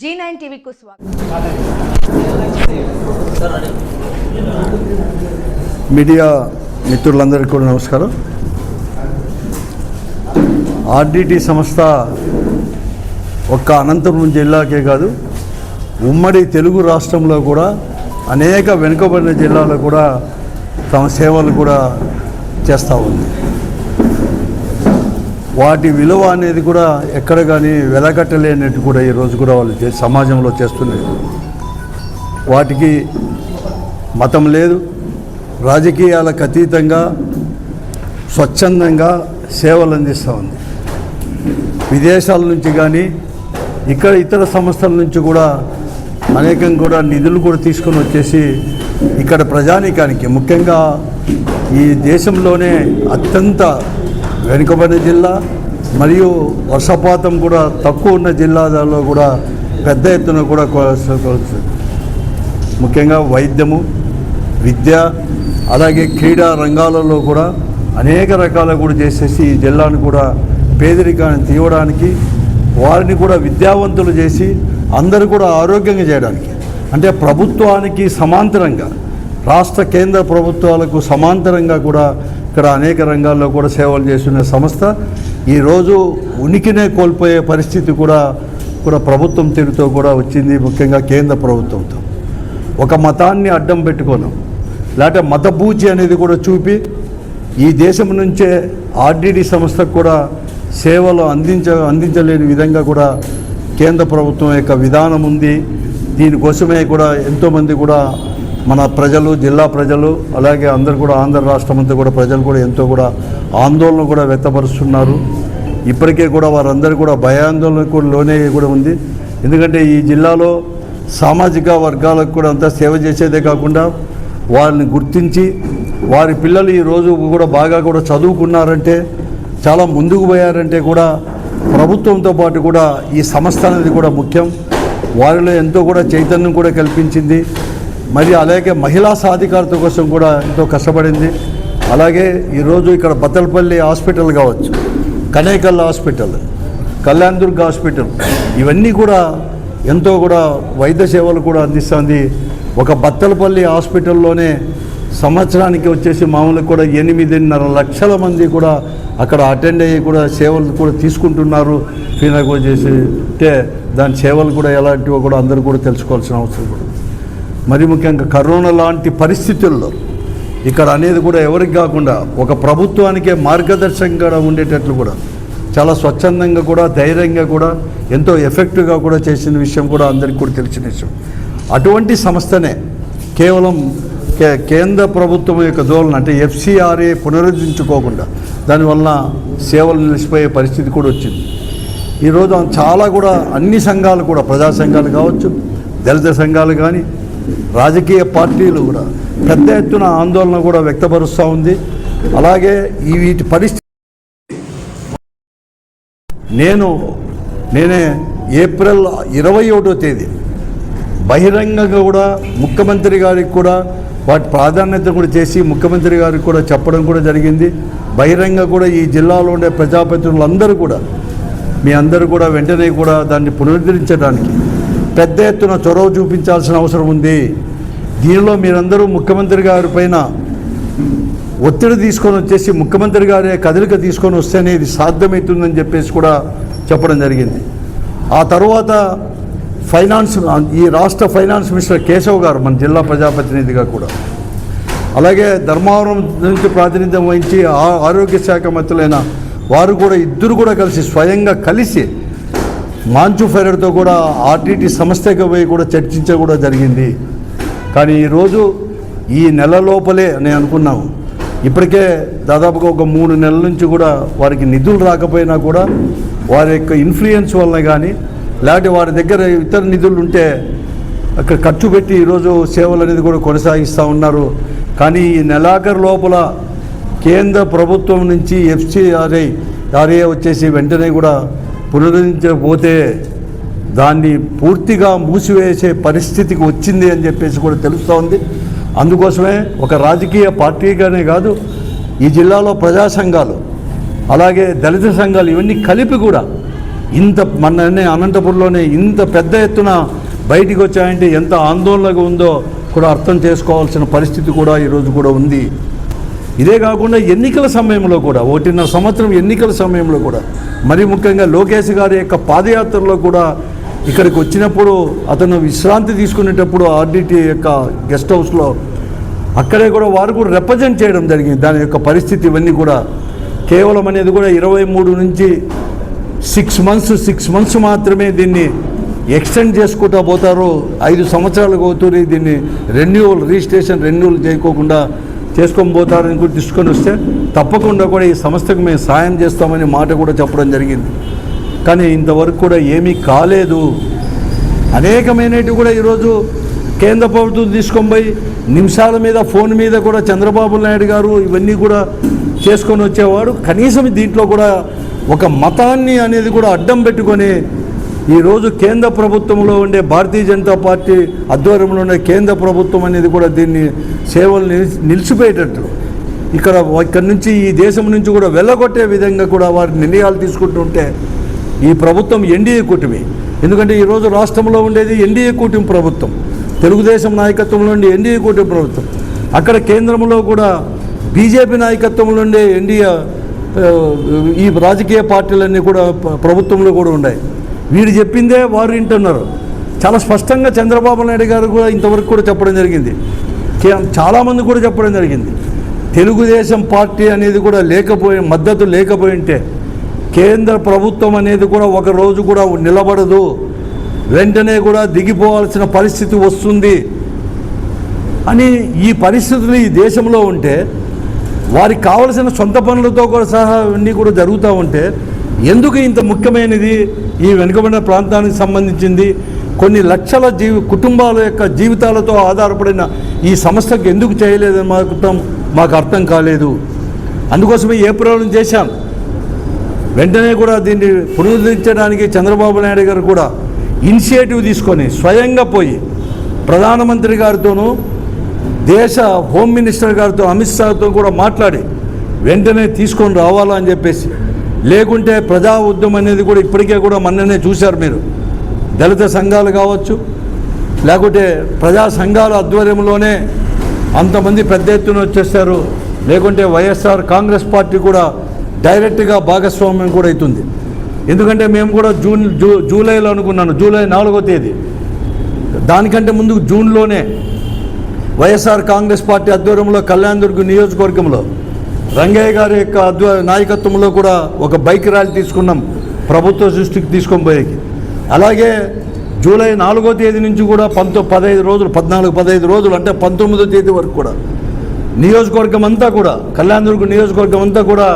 G nine టీవీకు స్వాగతం. Media మిత్రులందరికీ కూడా నమస్కారం. ఆర్డిటి సంస్థ ఒక్క అనంతపురం జిల్లాకే కాదు ఉమ్మడి తెలుగు రాష్ట్రంలో కూడా అనేక వెనుకబడిన జిల్లాలో కూడా తమ సేవలు కూడా చేస్తూ ఉంది. వాటి విలువ అనేది కూడా ఎక్కడ కానీ వెలగట్టలేనట్టు కూడా ఈరోజు కూడా వాళ్ళు సమాజంలో చేస్తున్నారు. వాటికి మతం లేదు. రాజకీయాలకు అతీతంగా స్వచ్ఛందంగా సేవలు అందిస్తూ ఉంది. విదేశాల నుంచి కానీ ఇక్కడ ఇతర సంస్థల నుంచి కూడా అనేకం కూడా నిధులు కూడా తీసుకొని వచ్చేసి ఇక్కడ ప్రజానీకానికి ముఖ్యంగా ఈ దేశంలోనే అత్యంత వెనుకబడిన జిల్లా మరియు వర్షపాతం కూడా తక్కువ ఉన్న జిల్లాలలో కూడా పెద్ద ఎత్తున కూడా ముఖ్యంగా వైద్యము విద్య అలాగే క్రీడా రంగాలలో కూడా అనేక రకాల కూడా చేసేసి ఈ జిల్లాను కూడా పేదరికాన్ని తీయడానికి వారిని కూడా విద్యావంతులు చేసి అందరూ కూడా ఆరోగ్యంగా చేయడానికి. అంటే ప్రభుత్వానికి సమాంతరంగా రాష్ట్ర కేంద్ర ప్రభుత్వాలకు సమాంతరంగా కూడా ఇక్కడ అనేక రంగాల్లో కూడా సేవలు చేస్తున్న సంస్థ. ఈరోజు ఉనికినే కోల్పోయే పరిస్థితి కూడా కూడా ప్రభుత్వం తీరుతో కూడా వచ్చింది ముఖ్యంగా కేంద్ర ప్రభుత్వంతో. ఒక మతాన్ని అడ్డం పెట్టుకోను. లేకపోతే మతబూచి అనేది కూడా చూపి ఈ దేశం నుంచే ఆర్డీడీ సంస్థకు కూడా సేవలు అందించ అందించలేని విధంగా కూడా కేంద్ర ప్రభుత్వం యొక్క విధానం ఉంది. దీనికోసమే కూడా ఎంతోమంది కూడా మన ప్రజలు జిల్లా ప్రజలు అలాగే అందరు కూడా ఆంధ్ర రాష్ట్రం అంతా కూడా ప్రజలు కూడా ఎంతో కూడా ఆందోళన కూడా వ్యక్తపరుస్తున్నారు. ఇప్పటికే కూడా వారందరూ కూడా భయాందోళనకు లోనే కూడా ఉంది. ఎందుకంటే ఈ జిల్లాలో సామాజిక వర్గాలకు కూడా అంతా సేవ చేసేదే కాకుండా వారిని గుర్తించి వారి పిల్లలు ఈ రోజు కూడా బాగా కూడా చదువుకున్నారంటే చాలా ముందుకు పోయారంటే కూడా ప్రభుత్వంతో పాటు కూడా ఈ సంస్థ అనేది కూడా ముఖ్యం. వారిలో ఎంతో కూడా చైతన్యం కూడా కల్పించింది. మరి అలాగే మహిళా సాధికారత కోసం కూడా ఎంతో కష్టపడింది. అలాగే ఈరోజు ఇక్కడ బత్తలపల్లి హాస్పిటల్ కావచ్చు Kanekal hospital Kalyandurg hospital ఇవన్నీ కూడా ఎంతో కూడా వైద్య సేవలు కూడా అందిస్తుంది. ఒక బత్తలపల్లి హాస్పిటల్లోనే సంవత్సరానికి వచ్చేసి మామూలుగా కూడా ఎనిమిదిన్నర లక్షల మంది కూడా అక్కడ అటెండ్ అయ్యి కూడా సేవలు కూడా తీసుకుంటున్నారు. ఫీనాకు చేసి అంటే దాని సేవలు కూడా ఎలాంటివో కూడా అందరూ కూడా తెలుసుకోవాల్సిన అవసరం. కూడా మరి ముఖ్యంగా కరోనా లాంటి పరిస్థితుల్లో ఇక్కడ అనేది కూడా ఎవరికి కాకుండా ఒక ప్రభుత్వానికే మార్గదర్శకంగా ఉండేటట్లు కూడా చాలా స్వచ్ఛందంగా కూడా ధైర్యంగా కూడా ఎంతో ఎఫెక్టివ్గా కూడా చేసిన విషయం కూడా అందరికీ కూడా తెలిసిన విషయం. అటువంటి సంస్థనే కేవలం కే కేంద్ర ప్రభుత్వం యొక్క ధోరణి అంటే ఎఫ్సిఆర్ఏ పునరుద్ధరించుకోకుండా దానివల్ల సేవలు నిలిచిపోయే పరిస్థితి కూడా వచ్చింది. ఈరోజు చాలా కూడా అన్ని సంఘాలు కూడా ప్రజా సంఘాలు కావచ్చు దళిత సంఘాలు కానీ రాజకీయ పార్టీలు కూడా పెద్ద ఎత్తున ఆందోళన కూడా వ్యక్తపరుస్తూ ఉంది. అలాగే ఈ వీటి పరిస్థితి నేను నేనే ఏప్రిల్ ఇరవై ఒకటో తేదీ బహిరంగంగా కూడా ముఖ్యమంత్రి గారికి కూడా వాటి ప్రాధాన్యత కూడా చేసి ముఖ్యమంత్రి గారికి కూడా చెప్పడం కూడా జరిగింది. బహిరంగ కూడా ఈ జిల్లాలో ఉండే ప్రజాప్రతినిధులందరూ కూడా మీ అందరూ కూడా వెంటనే కూడా దాన్ని పునరుద్ధరించడానికి పెద్ద ఎత్తున చొరవ చూపించాల్సిన అవసరం ఉంది. దీనిలో మీరందరూ ముఖ్యమంత్రి గారి పైన ఒత్తిడి తీసుకొని వచ్చేసి ముఖ్యమంత్రి గారే కదలిక తీసుకొని వస్తేనే ఇది సాధ్యమవుతుందని చెప్పేసి కూడా చెప్పడం జరిగింది. ఆ తర్వాత ఫైనాన్స్ ఈ రాష్ట్ర ఫైనాన్స్ మినిస్టర్ కేశవ్ గారు మన జిల్లా ప్రజాప్రతినిధిగా కూడా. అలాగే ధర్మవరం నుంచి ప్రాతినిధ్యం వహించి ఆ- ఆరోగ్య శాఖ మంత్రులైన వారు కూడా ఇద్దరు కూడా కలిసి స్వయంగా కలిసి మాంచు ఫెరర్తో కూడా ఆర్టీటీ సంస్థకి పోయి కూడా చర్చించ కూడా జరిగింది. కానీ ఈరోజు ఈ నెల లోపలే నేను అనుకున్నాము ఇప్పటికే దాదాపుగా ఒక మూడు నెలల నుంచి కూడా వారికి నిధులు రాకపోయినా కూడా వారి యొక్క ఇన్ఫ్లుయెన్స్ వలన కానీ లేకపోతే వారి దగ్గర ఇతర నిధులు ఉంటే అక్కడ ఖర్చు పెట్టి ఈరోజు సేవలు అనేది కూడా కొనసాగిస్తూ ఉన్నారు. కానీ ఈ నెలాఖరు లోపల కేంద్ర ప్రభుత్వం నుంచి ఎఫ్సిఆర్ఐ ఆర్ఏ వచ్చేసి వెంటనే కూడా పునరుద్ధరించకపోతే దాన్ని పూర్తిగా మూసివేసే పరిస్థితికి వచ్చింది అని చెప్పేసి కూడా తెలుస్తూ ఉంది. అందుకోసమే ఒక రాజకీయ పార్టీగానే కాదు ఈ జిల్లాలో ప్రజా సంఘాలు అలాగే దళిత సంఘాలు ఇవన్నీ కలిపి కూడా ఇంత మననే అనంతపురంలోనే ఇంత పెద్ద ఎత్తున బయటికి వచ్చాయంటే ఎంత ఆందోళనగా ఉందో కూడా అర్థం చేసుకోవాల్సిన పరిస్థితి కూడా ఈరోజు కూడా ఉంది. ఇదే కాకుండా ఎన్నికల సమయంలో కూడా ఒకటిన్నర సంవత్సరం ఎన్నికల సమయంలో కూడా మరి ముఖ్యంగా లోకేష్ గారి యొక్క పాదయాత్రలో కూడా ఇక్కడికి వచ్చినప్పుడు అతను విశ్రాంతి తీసుకునేటప్పుడు ఆర్డిటి యొక్క గెస్ట్ హౌస్లో అక్కడే కూడా వారు కూడా రిప్రజెంట్ చేయడం జరిగింది. దాని యొక్క పరిస్థితి ఇవన్నీ కూడా కేవలం అనేది కూడా ఇరవై మూడు నుంచి సిక్స్ మంత్స్ సిక్స్ మంత్స్ మాత్రమే దీన్ని ఎక్స్టెండ్ చేసుకుంటా పోతారు. ఐదు సంవత్సరాలు పోతుంది దీన్ని రెన్యూవల్ రిజిస్ట్రేషన్ రెన్యూవల్ చేయకోకుండా చేసుకొని పోతారని కూడా తీసుకొని వస్తే తప్పకుండా కూడా ఈ సంస్థకు మేము సాయం చేస్తామని మాట కూడా చెప్పడం జరిగింది. కానీ ఇంతవరకు కూడా ఏమీ కాలేదు. అనేకమైనవి కూడా ఈరోజు కేంద్ర ప్రభుత్వం తీసుకొని పోయి నిమిషాల మీద ఫోన్ మీద కూడా చంద్రబాబు నాయుడు గారు ఇవన్నీ కూడా చేసుకొని వచ్చేవాడు కనీసం దీంట్లో కూడా ఒక మతాన్ని అనేది కూడా అడ్డం పెట్టుకొని ఈరోజు కేంద్ర ప్రభుత్వంలో ఉండే భారతీయ జనతా పార్టీ ఆధ్వర్యంలో ఉండే కేంద్ర ప్రభుత్వం అనేది కూడా దీన్ని సేవలు నిలిచి నిలిచిపోయేటట్టు ఇక్కడ ఇక్కడ నుంచి ఈ దేశం నుంచి కూడా వెళ్ళగొట్టే విధంగా కూడా వారి నిర్ణయాలు తీసుకుంటుంటే ఈ ప్రభుత్వం ఎన్డీఏ కూటమి. ఎందుకంటే ఈరోజు రాష్ట్రంలో ఉండేది ఎన్డీఏ కూటమి ప్రభుత్వం. తెలుగుదేశం నాయకత్వంలో ఉండే ఎన్డీఏ కూటమి ప్రభుత్వం. అక్కడ కేంద్రంలో కూడా బీజేపీ నాయకత్వంలో ఉండే ఎన్డీఏ ఈ రాజకీయ పార్టీలన్నీ కూడా ప్రభుత్వంలో కూడా ఉన్నాయి. వీడు చెప్పిందే వారు వింటున్నారు. చాలా స్పష్టంగా చంద్రబాబు నాయుడు గారు కూడా ఇంతవరకు కూడా చెప్పడం జరిగింది. చాలామంది కూడా చెప్పడం జరిగింది. తెలుగుదేశం పార్టీ అనేది కూడా లేకపోయి మద్దతు లేకపోయి ఉంటే కేంద్ర ప్రభుత్వం అనేది కూడా ఒక రోజు కూడా నిలబడదు. వెంటనే కూడా దిగిపోవాల్సిన పరిస్థితి వస్తుంది అని ఈ పరిస్థితులు ఈ దేశంలో ఉంటే వారికి కావలసిన సొంత పనులతో కూడా సహా అన్నీ కూడా జరుగుతూ ఉంటే ఎందుకు ఇంత ముఖ్యమైనది ఈ వెనుకబడిన ప్రాంతానికి సంబంధించింది? కొన్ని లక్షల జీవి కుటుంబాల యొక్క జీవితాలతో ఆధారపడిన ఈ సంస్థకు ఎందుకు చేయలేదని మాకు మాకు అర్థం కాలేదు. అందుకోసమే ఏ ప్రయోగం చేశాం. వెంటనే కూడా దీన్ని పునరుద్ధరించడానికి చంద్రబాబు నాయుడు గారు కూడా ఇనిషియేటివ్ తీసుకొని స్వయంగా పోయి ప్రధానమంత్రి గారితోనూ దేశ హోమ్ మినిస్టర్ గారితో అమిత్ షాతో కూడా మాట్లాడి వెంటనే తీసుకొని రావాలా అని చెప్పేసి లేకుంటే ప్రజా ఉద్యమం అనేది కూడా ఇప్పటికే కూడా మొన్ననే చూశారు మీరు. దళిత సంఘాలు కావచ్చు లేకుంటే ప్రజా సంఘాల ఆధ్వర్యంలోనే అంతమంది పెద్ద ఎత్తున వచ్చేస్తారు. లేకుంటే వైఎస్ఆర్ కాంగ్రెస్ పార్టీ కూడా డైరెక్ట్గా భాగస్వామ్యం కూడా అవుతుంది. ఎందుకంటే మేము కూడా జూన్ జూ జూలైలో అనుకున్నాను జూలై నాలుగో తేదీ. దానికంటే ముందు జూన్లోనే వైఎస్ఆర్ కాంగ్రెస్ పార్టీ ఆధ్వర్యంలో కళ్యాణదుర్గ నియోజకవర్గంలో రంగయ్య గారి యొక్క అధ్వ నాయకత్వంలో కూడా ఒక బైక్ ర్యాలీ తీసుకున్నాం. ప్రభుత్వ దృష్టికి తీసుకొని పోయేకి. అలాగే జూలై నాలుగో తేదీ నుంచి కూడా పంతొ పదహైదు రోజులు పద్నాలుగు పదహైదు రోజులు అంటే పంతొమ్మిదో తేదీ వరకు కూడా. నియోజకవర్గం అంతా కూడా కళ్యాణదుర్గ నియోజకవర్గం అంతా కూడా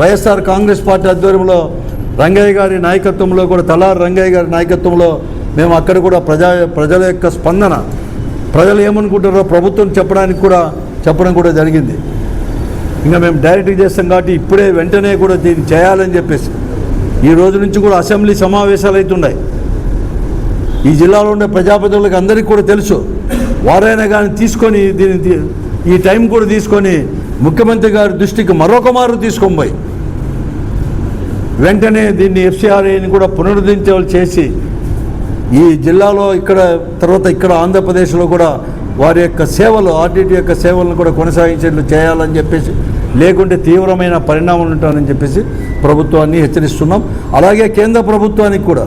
వైఎస్ఆర్ కాంగ్రెస్ పార్టీ ఆధ్వర్యంలో రంగయ్య గారి నాయకత్వంలో కూడా తలారి రంగయ్య గారి నాయకత్వంలో మేము అక్కడ కూడా ప్రజా ప్రజల యొక్క స్పందన ప్రజలు ఏమనుకుంటారో ప్రభుత్వం చెప్పడానికి కూడా చెప్పడం కూడా జరిగింది. ఇంకా మేము డైరెక్ట్గా చేస్తాం కాబట్టి ఇప్పుడే వెంటనే కూడా దీన్ని చేయాలని చెప్పేసి ఈ రోజు నుంచి కూడా అసెంబ్లీ సమావేశాలు అవుతున్నాయి ఈ జిల్లాలో ఉండే ప్రజాప్రతినిధులకు అందరికీ కూడా తెలుసు. వారైనా కానీ తీసుకొని దీన్ని ఈ టైం కూడా తీసుకొని ముఖ్యమంత్రి గారి దృష్టికి మరొక మారు తీసుకొని పోయి వెంటనే దీన్ని ఎఫ్సిఆర్ఏని కూడా పునరుద్ధరించేవాళ్ళు చేసి ఈ జిల్లాలో ఇక్కడ తర్వాత ఇక్కడ ఆంధ్రప్రదేశ్లో కూడా వారి యొక్క సేవలు ఆర్టీటీ యొక్క సేవలను కూడా కొనసాగించేట్లు చేయాలని చెప్పేసి లేకుంటే తీవ్రమైన పరిణామాలు ఉంటాయని చెప్పేసి ప్రభుత్వాన్ని హెచ్చరిస్తున్నాం. అలాగే కేంద్ర ప్రభుత్వానికి కూడా.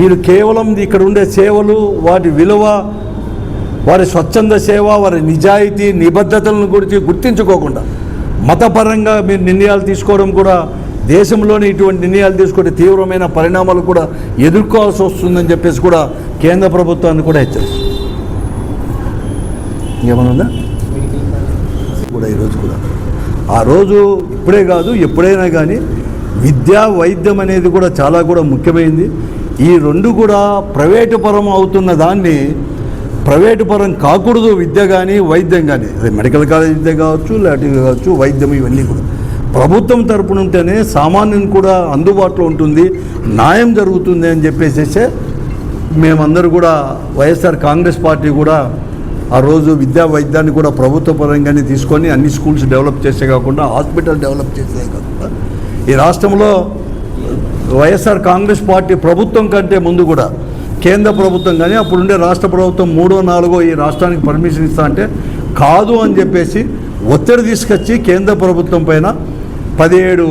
మీరు కేవలం ఇక్కడ ఉండే సేవలు వాటి విలువ వారి స్వచ్ఛంద సేవ వారి నిజాయితీ నిబద్ధతలను గురించి గుర్తించుకోకుండా మతపరంగా మీరు నిర్ణయాలు తీసుకోవడం కూడా దేశంలోని ఇటువంటి నిర్ణయాలు తీసుకుంటే తీవ్రమైన పరిణామాలు కూడా ఎదుర్కోవాల్సి వస్తుందని చెప్పేసి కూడా కేంద్ర ప్రభుత్వాన్ని కూడా హెచ్చరిస్తుంది ఉందా కూడా ఈరోజు కూడా ఆ రోజు ఇప్పుడే కాదు ఎప్పుడైనా కానీ విద్య వైద్యం అనేది కూడా చాలా కూడా ముఖ్యమైంది. ఈ రెండు కూడా ప్రైవేటు పరం అవుతున్న దాన్ని ప్రైవేటు పరం కాకూడదు విద్య కానీ వైద్యం కానీ అది మెడికల్ కాలేజ్ విద్య కావచ్చు లాంటివి కావచ్చు వైద్యం ఇవన్నీ కూడా. ప్రభుత్వం తరపున ఉంటేనే సామాన్యుని కూడా అందుబాటులో ఉంటుంది న్యాయం జరుగుతుంది అని చెప్పేసేసే మేమందరూ కూడా వైఎస్ఆర్ కాంగ్రెస్ పార్టీ కూడా ఆ రోజు విద్యా వైద్యాన్ని కూడా ప్రభుత్వ పరంగానే తీసుకొని అన్ని స్కూల్స్ డెవలప్ చేసే కాకుండా హాస్పిటల్ డెవలప్ చేసే కాకుండా ఈ రాష్ట్రంలో వైఎస్ఆర్ కాంగ్రెస్ పార్టీ ప్రభుత్వం కంటే ముందు కూడా కేంద్ర ప్రభుత్వం కానీ అప్పుడుండే రాష్ట్ర ప్రభుత్వం మూడో నాలుగో ఈ రాష్ట్రానికి పర్మిషన్ ఇస్తా అంటే కాదు అని చెప్పేసి ఒత్తిడి తీసుకొచ్చి కేంద్ర ప్రభుత్వం పైన పదిహేడు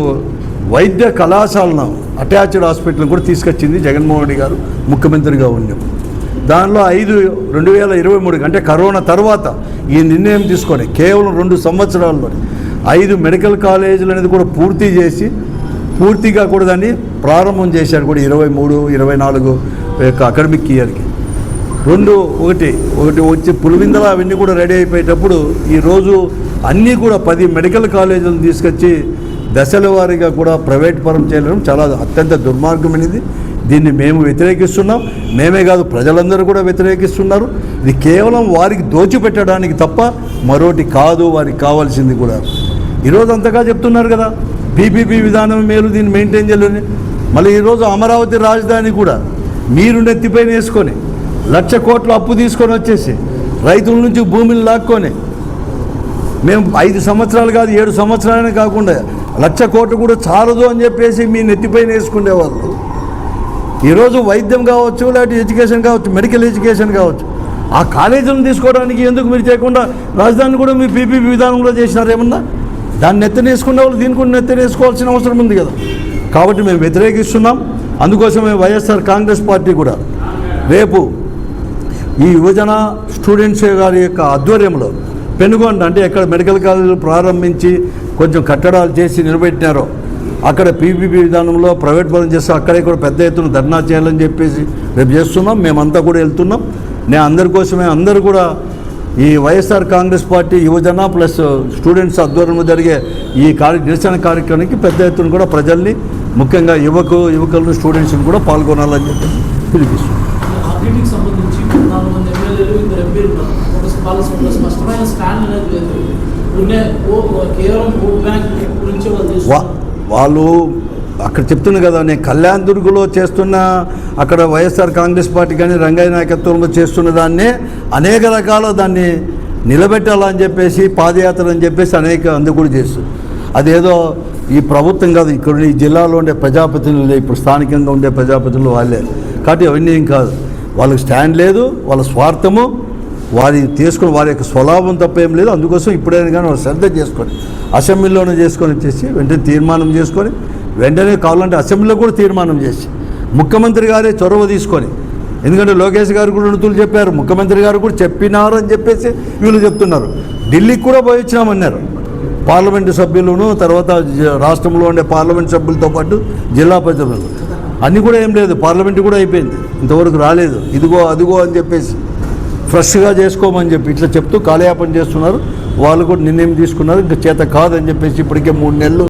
వైద్య కళాశాలను అటాచ్డ్ హాస్పిటల్ కూడా తీసుకొచ్చింది జగన్మోహన్ రెడ్డి గారు ముఖ్యమంత్రిగా ఉన్నప్పుడు. దానిలో ఐదు రెండు వేల ఇరవై మూడు అంటే కరోనా తర్వాత ఈ నిర్ణయం తీసుకొని కేవలం రెండు సంవత్సరాల్లో ఐదు మెడికల్ కాలేజీలు అనేది కూడా పూర్తి చేసి పూర్తిగా కూడా దాన్ని ప్రారంభం చేశారు కూడా ఇరవై మూడు ఇరవై నాలుగు యొక్క అకాడమిక్ ఇయర్కి. రెండు ఒకటి ఒకటి వచ్చి పులివిందల అవన్నీ కూడా రెడీ అయిపోయేటప్పుడు ఈరోజు అన్నీ కూడా పది మెడికల్ కాలేజీలను తీసుకొచ్చి దశల వారీగా కూడా ప్రైవేట్ పరం చేయడం చాలా అత్యంత దుర్మార్గమైనది. దీన్ని మేము వ్యతిరేకిస్తున్నాం. మేమే కాదు ప్రజలందరూ కూడా వ్యతిరేకిస్తున్నారు. ఇది కేవలం వారికి దోచిపెట్టడానికి తప్ప మరోటి కాదు వారికి కావాల్సింది కూడా. ఈరోజు అంతగా చెప్తున్నారు కదా పీపీపీ విధానం మేలు దీన్ని మెయింటైన్ చేయలేని. మళ్ళీ ఈరోజు అమరావతి రాజధాని కూడా మీరు నెత్తిపైన వేసుకొని లక్ష కోట్ల అప్పు తీసుకొని వచ్చేసి రైతుల నుంచి భూమిని లాక్కొని మేము ఐదు సంవత్సరాలు కాదు ఏడు సంవత్సరాలనే కాకుండా లక్ష కోట్లు కూడా చాలదు అని చెప్పేసి మీ నెత్తిపైన వేసుకునేవాళ్ళు. ఈరోజు వైద్యం కావచ్చు లేకపోతే ఎడ్యుకేషన్ కావచ్చు మెడికల్ ఎడ్యుకేషన్ కావచ్చు. ఆ కాలేజీలను తీసుకోవడానికి ఎందుకు మీరు చేయకుండా రాజధాని కూడా మీ పీపీపీ విధానంలో చేసినారు ఏమన్నా? దాన్ని నెత్తనేసుకున్న వాళ్ళు దీని కూడా నెత్తనేసుకోవాల్సిన అవసరం ఉంది కదా. కాబట్టి మేము వ్యతిరేకిస్తున్నాం. అందుకోసమే వైఎస్ఆర్ కాంగ్రెస్ పార్టీ కూడా రేపు ఈ యువజన స్టూడెంట్స్ గారి యొక్క ఆధ్వర్యంలో పెనుగొండ అంటే ఎక్కడ మెడికల్ కాలేజీలు ప్రారంభించి కొంచెం కట్టడాలు చేసి నిలబెట్టినారో అక్కడ పీపీపీ విధానంలో ప్రైవేట్ పరం చేస్తే అక్కడే కూడా పెద్ద ఎత్తున ధర్నా చేయాలని చెప్పేసి రేపు చేస్తున్నాం. మేమంతా కూడా వెళ్తున్నాం. నేను అందరి కోసమే అందరూ కూడా ఈ వైఎస్ఆర్ కాంగ్రెస్ పార్టీ యువజన ప్లస్ స్టూడెంట్స్ ఆధ్వర్యంలో జరిగే ఈ కార్య నిరసన కార్యక్రమానికి పెద్ద ఎత్తున కూడా ప్రజల్ని ముఖ్యంగా యువకు యువకులను స్టూడెంట్స్ని కూడా పాల్గొనాలని చెప్పి పిలిపిస్తున్నాం. స్పష్టమైన స్టాండ్ అనేది లేదు. కేవలం బ్యాంక్ గురించి వాళ్ళు అక్కడ చెప్తున్నా కదా నేను కళ్యాణ్ దుర్గులో చేస్తున్న అక్కడ వైఎస్ఆర్ కాంగ్రెస్ పార్టీ కానీ రంగయ్య నాయకత్వంలో చేస్తున్న దాన్ని అనేక రకాల దాన్ని నిలబెట్టాలని చెప్పేసి పాదయాత్ర అని చెప్పేసి అనేక అందుకు కూడా చేస్తుంది అదేదో ఈ ప్రభుత్వం కాదు ఇక్కడ ఈ జిల్లాలో ఉండే ప్రజాప్రతినిధులు ఇప్పుడు స్థానికంగా ఉండే ప్రజాప్రతినిధులు వాళ్ళే. కాబట్టి అవన్నీ ఏం కాదు. వాళ్ళకి స్టాండ్ లేదు వాళ్ళ స్వార్థము వారి తీసుకుని వారి యొక్క స్వలాభం తప్ప ఏం లేదు. అందుకోసం ఇప్పుడైనా కానీ వాళ్ళు శ్రద్ధ చేసుకొని అసెంబ్లీలోనే చేసుకొని వచ్చేసి వెంటనే తీర్మానం చేసుకొని వెంటనే కావాలంటే అసెంబ్లీలో కూడా తీర్మానం చేసి ముఖ్యమంత్రి గారే చొరవ తీసుకొని ఎందుకంటే లోకేష్ గారు కూడా నుతులు చెప్పారు ముఖ్యమంత్రి గారు కూడా చెప్పినారు అని చెప్పేసి వీళ్ళు చెప్తున్నారు. ఢిల్లీకి కూడా పోయి వచ్చినామన్నారు. పార్లమెంటు సభ్యులను తర్వాత రాష్ట్రంలో ఉండే పార్లమెంట్ సభ్యులతో పాటు జిల్లా ప్రజలు అన్నీ కూడా ఏం లేదు. పార్లమెంట్ కూడా అయిపోయింది. ఇంతవరకు రాలేదు. ఇదిగో అదిగో అని చెప్పేసి ఫ్రెష్గా చేసుకోమని చెప్పి ఇట్లా చెప్తూ కాలయాపన చేస్తున్నారు. వాళ్ళు కూడా నిర్ణయం తీసుకున్నారు. ఇంకా చేత కాదని చెప్పేసి ఇప్పటికే మూడు నెలలు